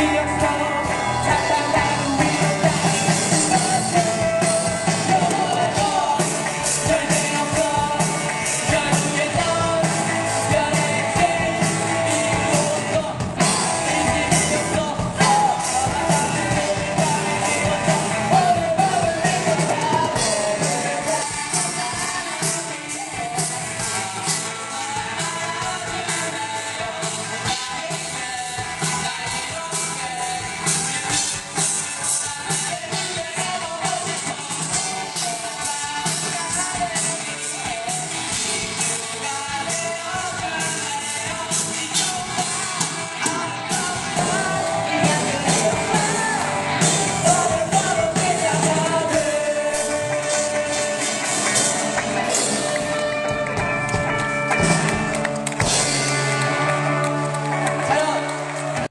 이 영상 잠깐